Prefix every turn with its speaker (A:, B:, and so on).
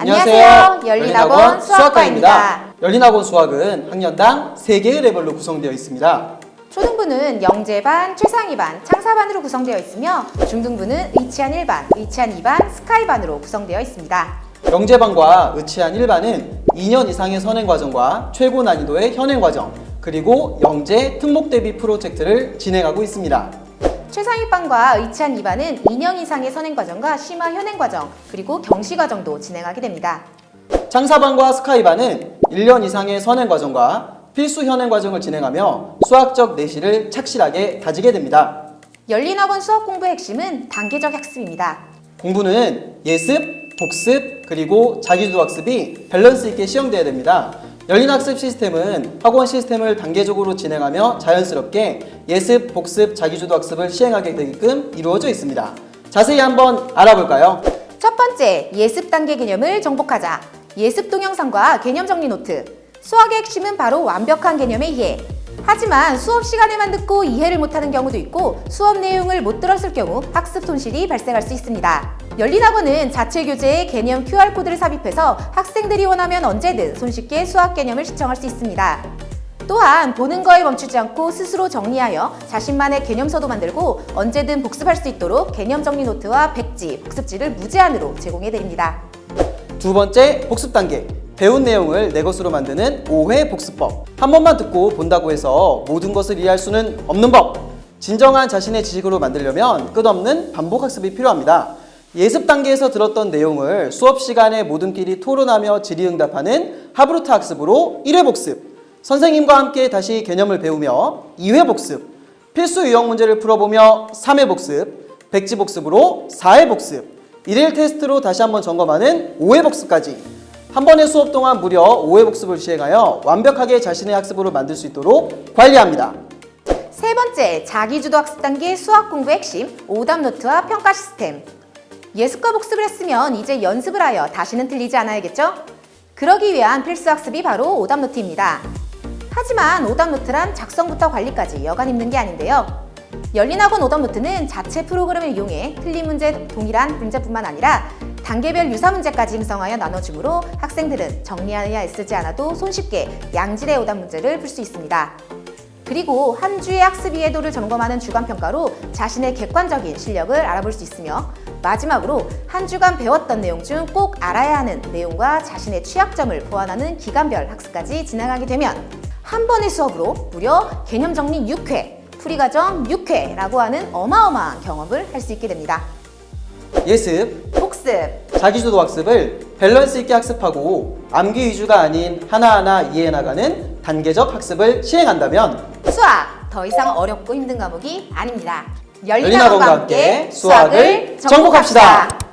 A: 안녕하세요. 열린학원 수학과입니다.
B: 열린학원 수학은 학년당 3개의 레벨로 구성되어 있습니다.
A: 초등부는 영재반, 최상위반, 창사반으로 구성되어 있으며 중등부는 의치한 1반, 의치한 2반, 스카이반으로 구성되어 있습니다.
B: 영재반과 의치한 1반은 2년 이상의 선행 과정과 최고 난이도의 현행 과정, 그리고 영재 특목 대비 프로젝트를 진행하고 있습니다.
A: 최상위반과 의치한 2반은 2년 이상의 선행과정과 심화 현행과정, 그리고 경시과정도 진행하게 됩니다.
B: 창사반과 스카이반은 1년 이상의 선행과정과 필수 현행과정을 진행하며 수학적 내실을 착실하게 다지게 됩니다.
A: 열린학원 수학 공부의 핵심은 단계적 학습입니다.
B: 공부는 예습, 복습, 그리고 자기주도 학습이 밸런스 있게 시행되어야 됩니다. 열린 학습 시스템은 학원 시스템을 단계적으로 진행하며 자연스럽게 예습, 복습, 자기주도 학습을 시행하게 되게끔 이루어져 있습니다. 자세히 한번 알아볼까요?
A: 첫 번째, 예습 단계 개념을 정복하자. 예습 동영상과 개념 정리 노트. 수학의 핵심은 바로 완벽한 개념의 이해. 하지만 수업 시간에만 듣고 이해를 못하는 경우도 있고 수업 내용을 못 들었을 경우 학습 손실이 발생할 수 있습니다. 열린학원은 자체 교재에 개념 QR코드를 삽입해서 학생들이 원하면 언제든 손쉽게 수학 개념을 시청할 수 있습니다. 또한 보는 거에 멈추지 않고 스스로 정리하여 자신만의 개념서도 만들고 언제든 복습할 수 있도록 개념 정리 노트와 백지, 복습지를 무제한으로 제공해 드립니다.
B: 두 번째, 복습 단계. 배운 내용을 내 것으로 만드는 5회 복습법. 한 번만 듣고 본다고 해서 모든 것을 이해할 수는 없는 법. 진정한 자신의 지식으로 만들려면 끝없는 반복 학습이 필요합니다. 예습 단계에서 들었던 내용을 수업 시간에 모든끼리 토론하며 질의응답하는 하브루트 학습으로 1회 복습. 선생님과 함께 다시 개념을 배우며 2회 복습. 필수 유형 문제를 풀어보며 3회 복습. 백지 복습으로 4회 복습. 일일 테스트로 다시 한번 점검하는 5회 복습까지 한 번의 수업 동안 무려 5회 복습을 시행하여 완벽하게 자신의 학습으로 만들 수 있도록 관리합니다.
A: 세 번째, 자기주도 학습 단계 수학 공부 핵심, 오답 노트와 평가 시스템. 예습과 복습을 했으면 이제 연습을 하여 다시는 틀리지 않아야겠죠? 그러기 위한 필수 학습이 바로 오답 노트입니다. 하지만 오답 노트란 작성부터 관리까지 여간 힘든 게 아닌데요. 열린학원 오답 노트는 자체 프로그램을 이용해 틀린 문제 동일한 문제뿐만 아니라 단계별 유사 문제까지 형성하여 나눠주므로 학생들은 정리하여 애쓰지 않아도 손쉽게 양질의 오답 문제를 풀 수 있습니다. 그리고 한 주의 학습 이해도를 점검하는 주간 평가로 자신의 객관적인 실력을 알아볼 수 있으며 마지막으로 한 주간 배웠던 내용 중 꼭 알아야 하는 내용과 자신의 취약점을 보완하는 기간별 학습까지 진행하게 되면 한 번의 수업으로 무려 개념 정리 6회, 풀이 과정 6회라고 하는 어마어마한 경험을 할 수 있게 됩니다.
B: 예습,
A: 복습,
B: 자기주도 학습을 밸런스 있게 학습하고 암기 위주가 아닌 하나하나 이해해 나가는 단계적 학습을 시행한다면
A: 수학 더 이상 어렵고 힘든 과목이 아닙니다.
B: 열린 학원과 함께 수학을 정복합시다.